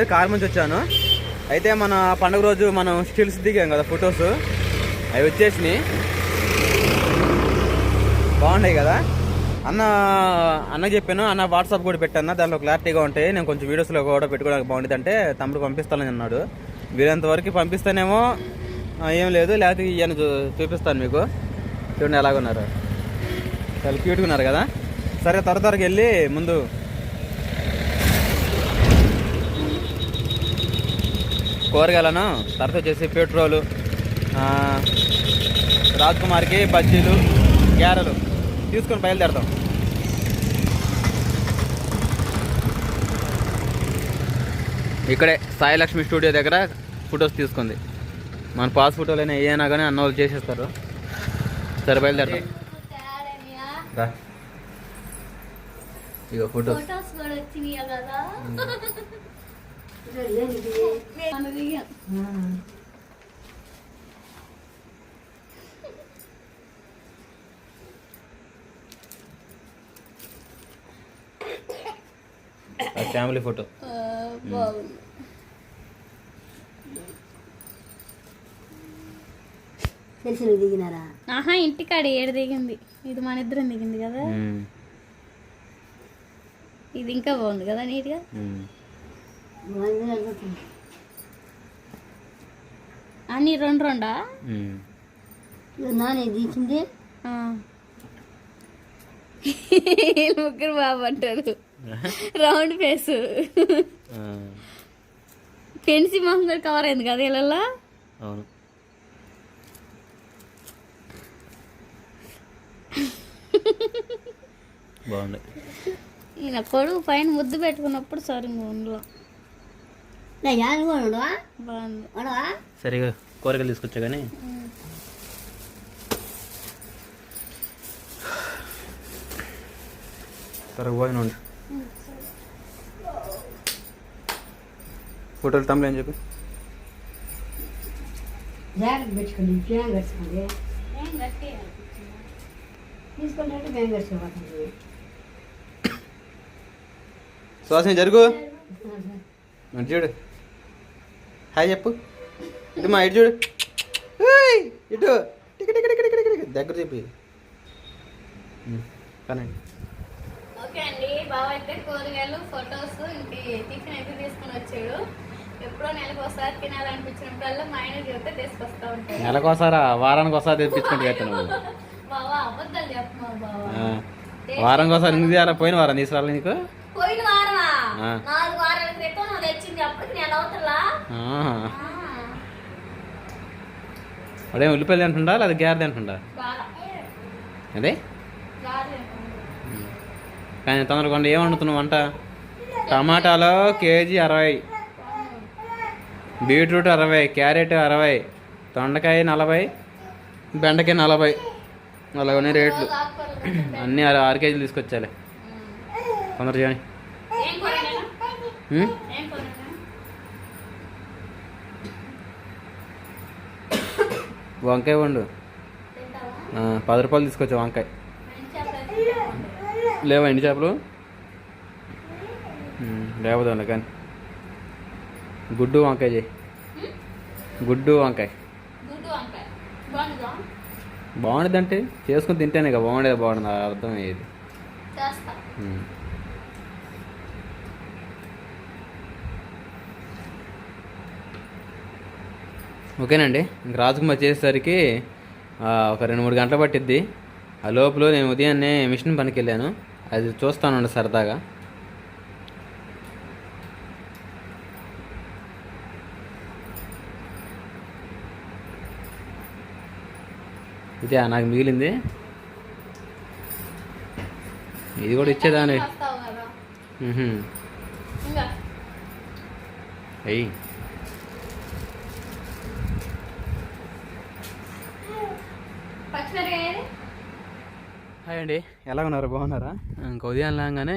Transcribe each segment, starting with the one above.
మీద కారు నుంచి వచ్చాను. అయితే మన పండుగ రోజు మనం స్టిల్స్ దిగాం కదా ఫొటోస్. అవి వచ్చేసినాయి. బాగున్నాయి కదా? అన్న అన్న చెప్పాను అన్న వాట్సాప్ కూడా పెట్టాను. దానిలో క్లారిటీగా ఉంటాయి నేను కొంచెం వీడియోస్లో కూడా పెట్టుకోవడానికి బాగుంటుంది అంటే తమ్ముడు పంపిస్తానని అన్నాడు. వీరంత వరకు పంపిస్తానేమో ఏం లేదు. లేకపోతే ఇవన్నీ చూ చూపిస్తాను మీకు. చూడండి ఎలాగున్నారు. చాలా క్యూట్గా ఉన్నారు కదా? సరే త్వర త్వరగా వెళ్ళి ముందు కూరగాయలను తర్వాత వచ్చేసి పెట్రోలు ఆ, రాజ్ కుమార్కి బజ్జీలు గ్యారెలు తీసుకొని బయలుదేరతాం ఇక్కడే సాయి లక్ష్మి స్టూడియో దగ్గర ఫొటోస్ తీసుకుంది. మన పాస్ ఫోటోలు అయినా ఏమైనా కానీ అన్న వాళ్ళు చేసేస్తారు. సరే బయలుదేరతాం ఇగో ఫోటోస్. Family photo. ఆ, బాగుంది. తెలిసిన దిగినారా? ఆహా ఇంటికాడ ఏడు దిగింది. ఇది మన ఇద్దరం దిగింది కదా. ఇది ఇంకా బాగుంది కదా నీట్గా? అన్ని రెండు రెండా? నానే తీసింది. ముగ్గురు బాబు అంటారు. Round face. పెన్సి మొహం కూడా కవర్ అయింది కదా వీళ్ళల్లో? అవును. బాగుంది. ఈయన కొడుకు పైన ముద్దు పెట్టుకున్నప్పుడు సరే ఉండలో నా యాద కూడా ఉండవా బాగుంది ఉండవా సరిగా కూరగాయలు తీసుకొచ్చా కానీ త్వరగా పోయిన ఉండు. ఫోటోలు తమ్ముడు ఏం చెప్పి? జాగ్రత్త పెట్టుకోండి బ్యాంగ్ కట్టుకోండి తీసుకోండి అంటే బ్యాంగ్ కట్టుకోవాలి సుహాసిని జరుగు ఇటు చూడు హాయ్ చెప్పు. ఇటు మా ఇటు చూడు. ఏయ్, ఇటు. Tick tick tick tick tick. దగ్గర చెప్పి కానండి ఓకే అండి బావ అయితే కూరగాయలు ఫొటోస్ ఇంటి టిఫిన్ అయితే తీసుకుని వచ్చాడు. ఎప్పుడో నెలకు ఒకసారి తినాలనిపించినప్పుడల్లా మా ఆయన చెబితే తీసుకొస్తా ఉంటాడు. నెలకోసారా వారానికి ఒకసారి తెప్పించుకుంటూ వెళ్తాను బావా అబద్ధాలు చెప్పమా బావా. వారానికి ఒకసారి ఎందుకు తీయాలా? పోయిన వారం తీసుకురాలి నీకు? పోయిన వారమా. నాలుగు వారాల వాడేం ఉల్లిపాయలు తింటుండా? లేదా గ్యార తింటుండా? అదే? కానీ తొందరగా ఏం వండుతున్నావు వంట? టమాటాలో కేజీ అరవై. బీట్రూట్ అరవై క్యారెట్ అరవై దొండకాయ నలభై బెండకాయ నలభై. అలాగనే రేట్లు. అన్నీ ఆరు ఆరు కేజీలు తీసుకొచ్చాలి. తొందర చేయని ఏం కూరగాయలు ఉమ్? ఏం కూరగాయలు వంకాయ వండు. పది రూపాయలు తీసుకొచ్చా వంకాయ. లేవా ఎండి చేపలు? లేవదండి కానీ. గుడ్డు వంకాయ చేయి. గుడ్డు వంకాయ. గుడ్డు వంకాయ బాగుందా బాగుండేది అంటే చేసుకుని తింటేనే ఇక బాగుండేది బాగుండదు అర్థం అయ్యేది ఓకేనండి. ఇంక రాజకుమార్ చేసేసరికి ఆ, ఒక రెండు మూడు గంటలు పట్టిద్ది. ఆ లోపల నేను ఉదయాన్నే మిషన్ పనికి వెళ్ళాను అది చూస్తానండి సరదాగా. ఇదే నాకు మిగిలింది. ఇది కూడా ఇచ్చేదాని వస్తావు కదా మ్హూ. ఇంకా. అయ్యి పచ్చిమిరకాయ ఏది? హాయ్ అండి. ఎలా ఉన్నారు? బాగున్నారా? ఇంక ఉదయం లేగానే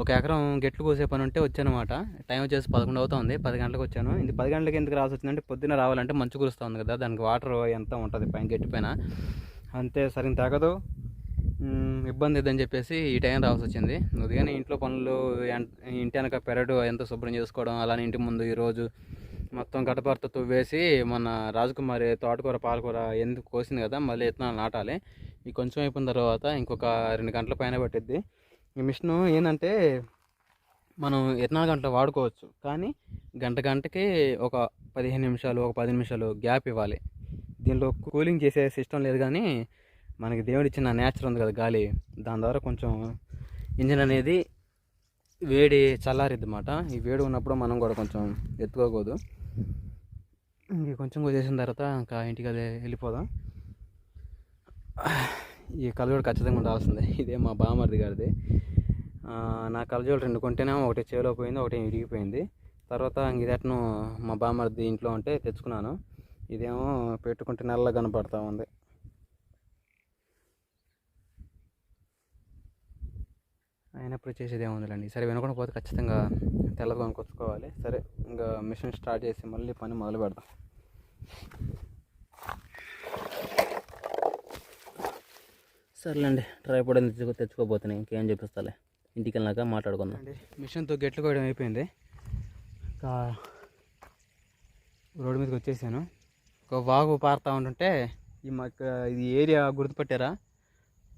ఒక ఎకరం గెట్లు కోసే పని ఉంటే వచ్చానమాట. టైం వచ్చేసి పదకొండు అవుతుంది. పది గంటలకు వచ్చాను. ఇది పది గంటలకు ఎందుకు రావాల్సి వచ్చిందంటే పొద్దున్న రావాలంటే మంచు కురుస్తూ ఉంది కదా. దానికి వాటర్ ఎంత ఉంటుంది పైన గట్టి పైన? అంతే సరిగ్గా తాగదు. ఇబ్బంది ఇద్దని చెప్పేసి ఈ టైం రావాల్సి వచ్చింది. ఉదయాన్నే ఇంట్లో పనులు ఇంటి వెనక పెరడు ఎంత శుభ్రం చేసుకోవడం అలానే ఇంటి ముందు ఈరోజు మొత్తం గడపరతో తువ్వేసి మన రాజకుమారి తోటకూర పాలకూర ఎందుకు కోసింది కదా మళ్ళీ విత్తనాలు నాటాలి. ఈ కొంచెం అయిపోయిన తర్వాత ఇంకొక రెండు గంటల పైన పట్టిద్ది. ఈ మిషన్ ఏంటంటే మనం ఇరవై గంటలు వాడుకోవచ్చు. కానీ గంట గంటకి ఒక పదిహేను నిమిషాలు ఒక పది నిమిషాలు గ్యాప్ ఇవ్వాలి. దీనిలో కూలింగ్ చేసే సిస్టమ్ లేదు కానీ మనకి దేవుడు ఇచ్చిన నేచర్ ఉంది కదా గాలి. దాని ద్వారా కొంచెం ఇంజిన్ అనేది వేడి చల్లారిద్ది అనమాట ఈ వేడి ఉన్నప్పుడు మనం కూడా కొంచెం ఎత్తుకోకూడదు. ఇంక కొంచెం చేసిన తర్వాత ఇంకా ఇంటికి అదే వెళ్ళిపోదాం. ఈ కలజోడు ఖచ్చితంగా ఉండాల్సిందే ఇదే మా బామర్ది గారిది. నా కలజోడు రెండు కొంటేనే ఒకటి చేలో పోయింది ఒకటి విరిగిపోయింది. తర్వాత ఇంక మా బామర్ది ఇంట్లో ఉంటే తెచ్చుకున్నాను. ఇదేమో పెట్టుకుంటే నల్లగా కనపడతా ఉంది. అయినప్పుడు చేసేది ఏముందిలేండి సరే వినకుండా పోతే ఖచ్చితంగా తెల్లగా కొనుక్కొచ్చుకోవాలి. సరే ఇంకా మిషన్ స్టార్ట్ చేసి మళ్ళీ పని మొదలు పెడదాం. సర్లేండి ట్రైపోడ్ తెచ్చుకో తెచ్చుకోబోతున్నాయి ఇంకేం చూపిస్తాలే ఇంటికి వెళ్ళాక మాట్లాడుకుందాం మిషన్తో గెట్లు కోయడం అయిపోయింది. ఇంకా రోడ్డు మీదకి వచ్చేసాను. ఒక వాగు పారుతూ ఉంటుంటే ఈ మా ఇది ఏరియా గుర్తుపట్టారా?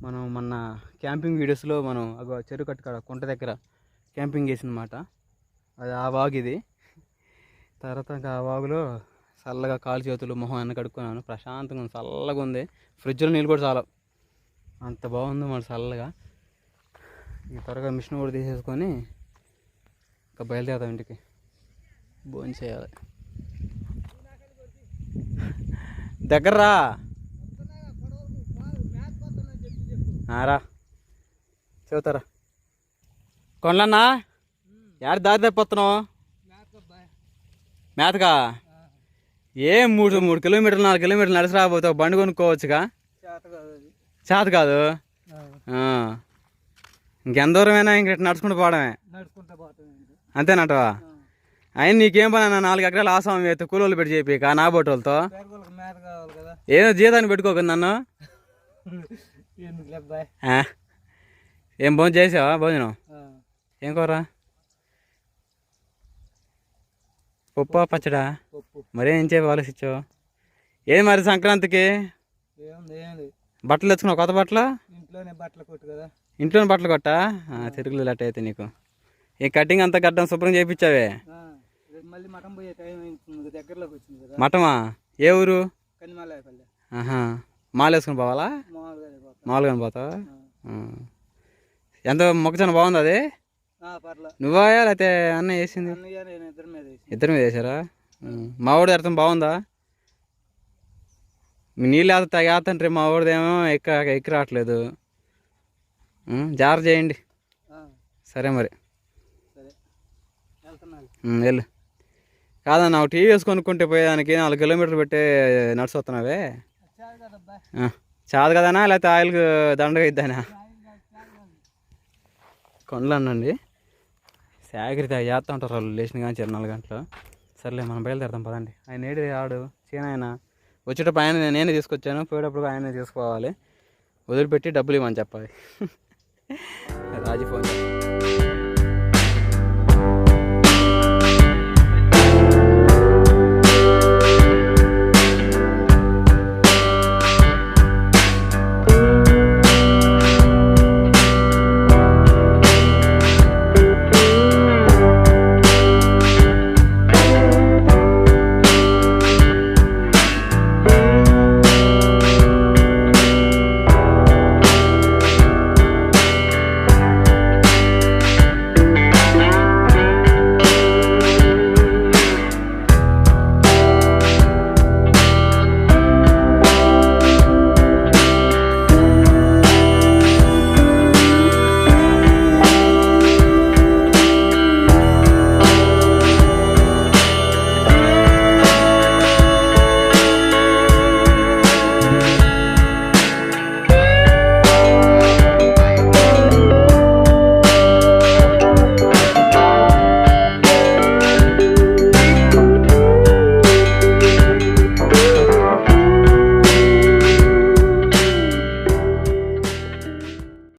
మనం మొన్న క్యాంపింగ్ వీడియోస్లో మనం అగో చెరువు కట్టు కుంట దగ్గర క్యాంపింగ్ చేసిందన్నమాట. అది ఆ వాగు ఇది. తర్వాత ఇంకా ఆ వాగులో చల్లగా కాలు చేతులు మొహం అన్న కడుక్కున్నాను. ప్రశాంతంగా ఉంది చల్లగా ఉంది. ఫ్రిడ్జ్లో నీళ్ళు కూడా చాలా అంత బాగుంది మరి చల్లగా. ఇక త్వరగా మిషన్ కూడా తీసేసుకొని ఇంకా బయలుదేరుతాం ఇంటికి. భోజనం చేయాలి. దగ్గర రా. చెబుతారా. కొండలన్నా యాడ దారి తప్పిపోతున్నావు మేతకా? ఏ మూడు మూడు కిలోమీటర్లు నాలుగు కిలోమీటర్లు నడిచి రాబోతావు బండి కొనుక్కోవచ్చుగా? చేత కాదు. ఇంకెంత దూరమైనా ఇంక నడుచుకుంటూ పోవడమే. అంతేనంటవా? అయినా నీకేం పని అన్న నాలుగు ఎకరాలు ఆసాం ఎత్తు కూలోళ్ళు పెట్టి చెప్పి నా బొట్టోళ్ళతో ఏదో జీతాన్ని పెట్టుకోక నన్ను. ఏం భోజనం చేసావా భోజనం? ఏం కూర? పప్పు పచ్చడా? మరి ఏం చేయవు ఆలోచించావు? ఏది మరి సంక్రాంతికి? ఏం బట్టలు తెచ్చుకున్నావు కొత్త బట్టలు? ఇంట్లోనే బట్టలు కొట్టు కదా. ఇంట్లోనే బట్టలు కొట్టా? తిరుగులు లెట్ అయితే నీకు. ఈ కటింగ్ అంతా గడ్డం శుభ్రం చేయించావే? మళ్ళీ పోయే టైం దగ్గరలోకి వచ్చింది కదా. మటమా ఏ ఊరు? కనిమలాయపల్లె ఆహా వేసుకుని పోవాలా? మామూలుగా పోతాం. మామూలుగా పోతావా. ఎంత మొక్కజొన్న బాగుంది అది? ఆ, పర్లా. నువ్వా లేకపోతే అన్న వేసింది? ఇద్దరి మీద వేసారా? ఉం. మా వాడి అర్థం బాగుందా? నీళ్ళు వేస్తా తాగేస్తంటే మా వాడిదేమో ఎక్క ఎక్కి రావట్లేదు. జాగ్రత్త చేయండి. సరే మరి. వెళ్ళు. కాదన్నా ఒక టీవీ వేసి కొనుక్కుంటే పోయేదానికి నాలుగు కిలోమీటర్లు పెట్టే నడిచి వస్తున్నావే వచ్చారు కదా అబ్బాయి ఆ, చాలు కదనా లేకపోతే ఆయిల్ దండగా ఇద్దానా కొండలు అనండి సేకరిత చేస్తూ ఉంటారు వాళ్ళు లేచిన కానీ చిన్న నాలుగు గంటలు. సర్లే మనం బయలుదేరదాం పదండి. ఆయన ఏడు ఆడు చీన ఆయన వచ్చేటప్పుడు ఆయన నేనే తీసుకొచ్చాను. పోయేటప్పుడు ఆయనే తీసుకోవాలి. వదిలిపెట్టి డబ్బులు ఇవ్వమని చెప్పాలి. రాజీ ఫోన్ చేస్తాను.